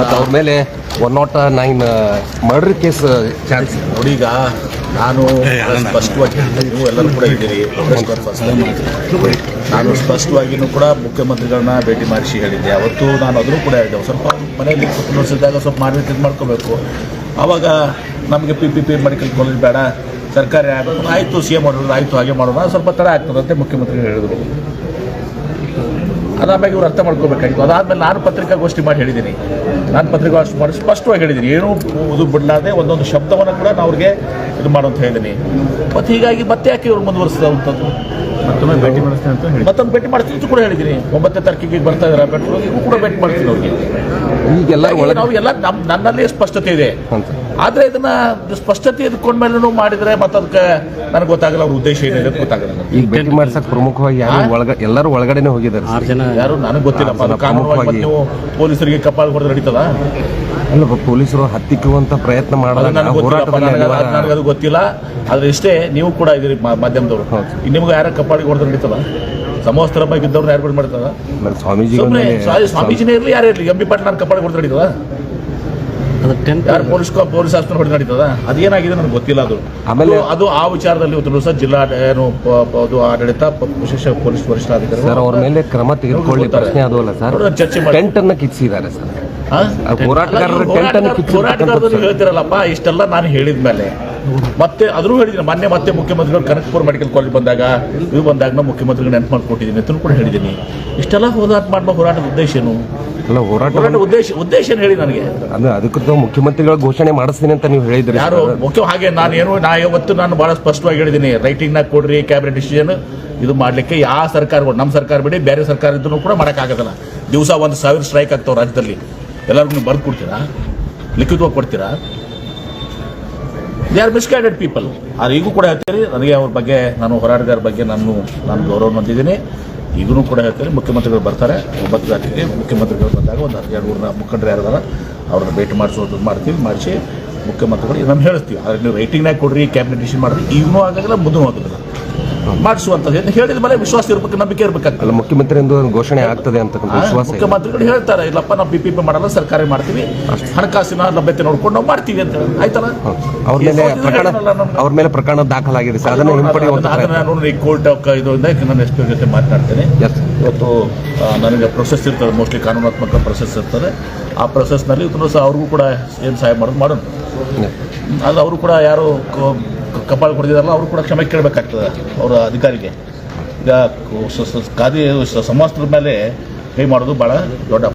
ಮತ್ತು ಅವ್ರ ಮೇಲೆ one not nine murder case chance ನೋಡಿ ಈಗ ನಾನು ಸ್ಪಷ್ಟವಾಗಿ ನೀವು ಎಲ್ಲರೂ ಕೂಡ ಇದ್ದೀರಿ. ನಾನು ಸ್ಪಷ್ಟವಾಗಿಯೂ ಕೂಡ ಮುಖ್ಯಮಂತ್ರಿಗಳನ್ನ ಭೇಟಿ ಮಾಡಿಸಿ ಹೇಳಿದ್ದೆ. ಅವತ್ತು ನಾನು ಅದನ್ನು ಕೂಡ ಹೇಳಿದ್ದೆ ಸ್ವಲ್ಪ ಮನೆಯಲ್ಲಿ ಕುಟುಂಬಿಸಿದಾಗ ಸ್ವಲ್ಪ ಮಾಡಿ ಇದು ಮಾಡ್ಕೋಬೇಕು. ಆವಾಗ ನಮಗೆ P P P medical college ಬೇಡ. ಸರ್ಕಾರಿ ಆಗಬೇಕು. ಆಯಿತು ಸಿ ಎಂ ಮಾಡೋದು ಆಯಿತು ಹಾಗೆ ಮಾಡೋಣ ಸ್ವಲ್ಪ ತಡ ಆಗ್ತದಂತೆ ಮುಖ್ಯಮಂತ್ರಿಗಳು ಹೇಳಿದರು. ಅದಾದ್ಮೇಲೆ ಇವ್ರು ಅರ್ಥ ಮಾಡ್ಕೋಬೇಕಾಗಿತ್ತು. ಅದಾದ್ಮೇಲೆ ನಾನು ಪತ್ರಿಕಾಗೋಷ್ಠಿ ಮಾಡಿ ಹೇಳಿದ್ದೀನಿ. ನಾನು ಪತ್ರಿಕಾಗೋಷ್ಠಿ ಮಾಡಿ ಸ್ಪಷ್ಟವಾಗಿ ಹೇಳಿದ್ದೀನಿ. ಏನೂ ಇದು ಬಿಡಲಾದೆ ಒಂದೊಂದು ಶಬ್ದವನ್ನು ಕೂಡ ನಾನು ಅವ್ರಿಗೆ ಇದು ಮಾಡು ಅಂತ ಹೇಳಿದ್ದೀನಿ. ಮತ್ತು ಹೀಗಾಗಿ ಮತ್ತೆ ಯಾಕೆ ಇವ್ರು ಮುಂದುವರಿಸಿದಂಥದ್ದು ಮತ್ತೊಮ್ಮೆ ಭೇಟಿ ಮಾಡಿಸ್ತೀನಿ ಅಂತ ಹೇಳಿ ಮತ್ತೊಂದು ಭೇಟಿ ಮಾಡ್ತೀನಿ ಅಂತ ಕೂಡ ಹೇಳಿದ್ದೀನಿ. ಒಂಬತ್ತನೇ ತಾರೀಕಿಗೆ ಬರ್ತಾ ಇದ್ದಾರೆ ಬೆಟ್ರೋಲ್ ಕೂಡ ಭೇಟಿ ಮಾಡ್ತೀನಿ ಅವ್ರಿಗೆ. ಈಗೆಲ್ಲ ನಾವು ಎಲ್ಲ ನಮ್ಮ ನನ್ನಲ್ಲೇ ಸ್ಪಷ್ಟತೆ ಇದೆ. ಅಂತ ಆದರೆ ಇದನ್ನ ಸ್ಪಷ್ಟತೆ ಇದ್ಕೊಂಡ್ಮೇಲೂ ಮಾಡಿದ್ರೆ ಮತ್ತೆ ಅದಕ್ಕೆ ನನಗೆ ಗೊತ್ತಾಗಲ್ಲ ಅವ್ರ ಉದ್ದೇಶ ಏನಿದೆ ಅಂತ ಗೊತ್ತಾಗಲ್ಲ. ಈಗ ಭೇಟಿ ಮಾಡ್ಸಕ್ ಪ್ರಮುಖವಾಗಿ ಯಾರು ಒಳಗ ಎಲ್ಲರೂ ಒಳಗಡೆನೆ ಹೋಗಿದ್ದಾರೆ. ಆರು ಜನ ಯಾರು ನನಗೆ ಗೊತ್ತಿಲ್ಲಪ್ಪ ಅದು ಜನ ಕಾನೂನುವಾಗಿ ಮತ್ತೆ ನೀವು ಪೊಲೀಸರಿಗೆ ಕಪಾಳ ಹೊಡೆದು ನಡೀತದ? ಅಲ್ಲ ಪೊಲೀಸರು ಹತ್ತಿಕ್ಕುವಂತ ಪ್ರಯತ್ನ ಮಾಡೋದು ಮಾಡಿದಾಗ ನನಗೆ ಗೊತ್ತಿಲ್ಲಪ್ಪ ನನಗೆ ಅದು- ಅನಿವಾರ್ಯ- ನನಗದು ಗೊತ್ತಿಲ್ಲ. ಆದ್ರೆ ಇಷ್ಟೇ ನೀವು ಕೂಡ ಇದೀರಿ ಮಾ- ಮಾಧ್ಯಮದವರು. ಹೌದು. ನಿಮ್ಗೆ ಯಾರ ಕಪಾಳಿಗೆ ಹೊಡೆದು ನಡೀತದ? ಸಮವಸ್ತ್ರ ಬಗ್ಗೆ ಇದ್ದವ್ರನ್ನ ಯಾರು ಬಿಡ್ ಮಾಡ್ತದ ಸ್ವಾಮೀಜಿ ಸುಮ್ಮನೆ ಸ್ವಾಮೀಜಿನೇ ಇರಲಿ ಯಾರು ಇರಲಿ ಎಂ ಬಿ ಪಾಟೀಲ್ ನಾನು ಕಪಾಳಿಗೆ ಹೊಡೆದು ನಡೀತದ? ಯಾರು ಪೊಲೀಸ್ ಪೊಲೀಸ್ ಆಸ್ಪತ್ರೆ ಹೊಡೆದು ನಡೀತದ? ಅದೇನಾಗಿದೆ ನನಗೆ ಗೊತ್ತಿಲ್ಲ ಅದು. ಆಮೇಲೆ- ಅದು- ಆ ವಿಚಾರದಲ್ಲಿ ದಿವಸ ಜಿಲ್ಲಾ ಏನು ಅದು ಆಡಳಿತ ವಿಶೇಷ ಪೊಲೀಸ್ ವರಿಷ್ಠಾಧಿಕಾರಿ ಸರ್ ಅವ್ರ ಮೇಲೆ ಕ್ರಮ ತೆಗೆದುಕೊಳ್ಳಿ ಪ್ರಶ್ನೆ ಅದು ಅಲ್ಲ ಸರ್. ಚರ್ಚೆ ಮಾಡಿ. ಟೆಂಟ್ ಅನ್ನ ಕಿಚ್ಚಿದ್ದಾರೆ ಸರ್. ಹೋರಾಟಗಾರರ ಟೆಂಟ್ ಅನ್ನು ಹೋರಾಟಗಾರರು ಹೇಳ್ತಿರಲ್ಲಪ್ಪ ಇಷ್ಟೆಲ್ಲ ನಾನು ಹೇಳಿದ ಮೇಲೆ. ಮತ್ತೆ ಅದ್ರೂ ಹೇಳಿದ್ದೀನಿ ಮೊನ್ನೆ ಮತ್ತೆ ಮುಖ್ಯಮಂತ್ರಿಗಳು ಕನಕಪುರ ಮೆಡಿಕಲ್ ಕಾಲೇಜ್ ಬಂದಾಗ ಇದು ಬಂದಾಗ ನಾ ಮುಖ್ಯಮಂತ್ರಿಗಳು ನೆನಪು ಮಾಡ್ಕೊಟ್ಟಿದ್ದೀನಿ ಅಂತ ಕೂಡ ಹೇಳಿದ್ದೀನಿ. ಇಷ್ಟೆಲ್ಲ ಹೋರಾಟ ಮಾಡುವ ಹೋರಾಟದ ಉದ್ದೇಶ ಏನು? ಅಲ್ಲ ಹೋರಾಟ ಹೋರಾಟ ಉದ್ದೇಶ ಉದ್ದೇಶ ಏನು ಹೇಳಿ ನನಗೆ? ಅಂದ್ರೆ ಅದಕ್ಕೂ ಮುಖ್ಯಮಂತ್ರಿಗಳ ಘೋಷಣೆ ಮಾಡಿಸ್ತೀನಿ ಅಂತ ನೀವು ಹೇಳಿದ್ರಿ ಯಾರು. ಮುಖ್ಯ ಹಾಗೆ ನಾನು ಏನು ನಾ ಇವತ್ತು ನಾನು ಬಹಳ ಸ್ಪಷ್ಟವಾಗಿ ಹೇಳಿದ್ದೀನಿ. ರೈಟಿಂಗ್ನಾಗ ಕೊಡ್ರಿ ಕ್ಯಾಬಿನೆಟ್ ಡಿಸಿಷನ್ ಇದು ಮಾಡ್ಲಿಕ್ಕೆ ಯಾವ ಸರ್ಕಾರಗಳು ನಮ್ಮ ಸರ್ಕಾರ ಬಿಡಿ ಬೇರೆ ಸರ್ಕಾರ ಇದ್ರೂ ಕೂಡ ಮಾಡೋಕ್ಕಾಗೋದಿಲ್ಲ. ದಿವಸ ಒಂದು ಸಾವಿರ ಸ್ಟ್ರೈಕ್ ಆಗ್ತಾವ ರಾಜ್ಯದಲ್ಲಿ. ಎಲ್ಲರಿಗೂ ನೀವು ಬರ್ದು ಕೊಡ್ತೀರಾ? ಲಿಖಿತವಾಗಿ ಕೊಡ್ತೀರಾ? ದೇ ಆರ್ ಮಿಸ್ಗೈಡೆಡ್ ಪೀಪಲ್ ಆದ್ರೆ ಈಗೂ ಕೂಡ ಹೇಳ್ತೀರಿ. ನನಗೆ ಅವ್ರ ಬಗ್ಗೆ ನಾನು ಹೋರಾಟಗಾರ ಬಗ್ಗೆ ನಾನು ನಾನು ಗೌರವ ಹೊಂದಿದ್ದೀನಿ. ಈಗಲೂ ಕೂಡ ಹೇಳ್ತಾರೆ, ಮುಖ್ಯಮಂತ್ರಿಗಳು ಬರ್ತಾರೆ, ಒಂಬತ್ತು ತಾರೀಕಿಗೆ ಮುಖ್ಯಮಂತ್ರಿಗಳು ಬಂದಾಗ ಒಂದು ಹದಿನೆರಡು ಮೂರು ಮುಖಂಡರು ಯಾರದಾರ ಅವ್ರನ್ನ ಭೇಟಿ ಮಾಡಿಸೋದು ಮಾಡ್ತೀವಿ, ಮಾಡಿಸಿ ಮುಖ್ಯಮಂತ್ರಿಗಳು ನಮ್ಮ ಹೇಳ್ತೀವಿ ಆದರೆ ನೀವು ರೈಟಿಂಗ್ನಾಗ ಕೊಡ್ರಿ ಕ್ಯಾಬಿನೆಟ್ ಡಿಸಿಷನ್ ಮಾಡಿರಿ ಈಗೂ ಆಗೋದಿಲ್ಲ ಮುಂದೂ ಆಗೋದಿಲ್ಲ ಮಾಡಿಸುವಂಥದ್ದು. ಎಂದು ಹೇಳಿದ ಮೇಲೆ ವಿಶ್ವಾಸ ಇರ್ಬೇಕು ನಂಬಿಕೆ ಇರ್ಬೇಕಾಗ್ತದೆ. ಮುಖ್ಯಮಂತ್ರಿ ಎಂದು ಘೋಷಣೆ ಆಗ್ತದೆ ಅಂತ ವಿಶ್ವಾಸ ಮುಖ್ಯಮಂತ್ರಿಗಳು ಹೇಳ್ತಾರೆ ಇಲ್ಲಪ್ಪ ನಾವು ಪಿ ಪಿ ಪಿ ಮಾಡಲ್ಲ ಸರ್ಕಾರಿ ಮಾಡ್ತೀವಿ. ಹಣಕಾಸಿನ ಲಭ್ಯತೆ ನೋಡ್ಕೊಂಡು ನಾವು ಮಾಡ್ತೀವಿ ಅಂತ. ಆಯ್ತಲ್ಲ? ಅವ್ರ ಮೇಲೆ ಪ್ರಕರಣ ಅವ್ರ ಮೇಲೆ ಪ್ರಕರಣ ದಾಖಲಾಗಿದೆ ಸರ್. ಅದನ್ನು ಅದನ್ನ ಈ ಕೋರ್ಟ್ ಇದು ನಾನು ಎಸ್ ಪಿ ಜೊತೆ ಮಾತನಾಡ್ತೇನೆ ಇವತ್ತು ನನಗೆ ಪ್ರೊಸೆಸ್ ಇರ್ತದೆ ಮೋಸ್ಟ್ಲಿ ಕಾನೂನಾತ್ಮಕ ಪ್ರೊಸೆಸ್ ಇರ್ತದೆ. ಆ ಪ್ರೊಸೆಸ್ನಲ್ಲಿ ಇವತ್ತು ಸಹ ಅವ್ರಿಗೂ ಕೂಡ ಏನು ಸಹಾಯ ಮಾಡೋದು ಮಾಡೋಣ. ಅದು ಅವರು ಕೂಡ ಯಾರು ಕಪಾಳ ಕೊಡ್ತಿದಾರಲ್ಲ ಅವರು ಕೂಡ ಕ್ಷಮೆ ಕೇಳಬೇಕಾಗ್ತದೆ ಅವರ ಅಧಿಕಾರಿಗೆ. ಈಗ ಖಾದಿ ಸಮಾಜದ ಮೇಲೆ ಕೈ ಮಾಡೋದು ಭಾಳ ದೊಡ್ಡ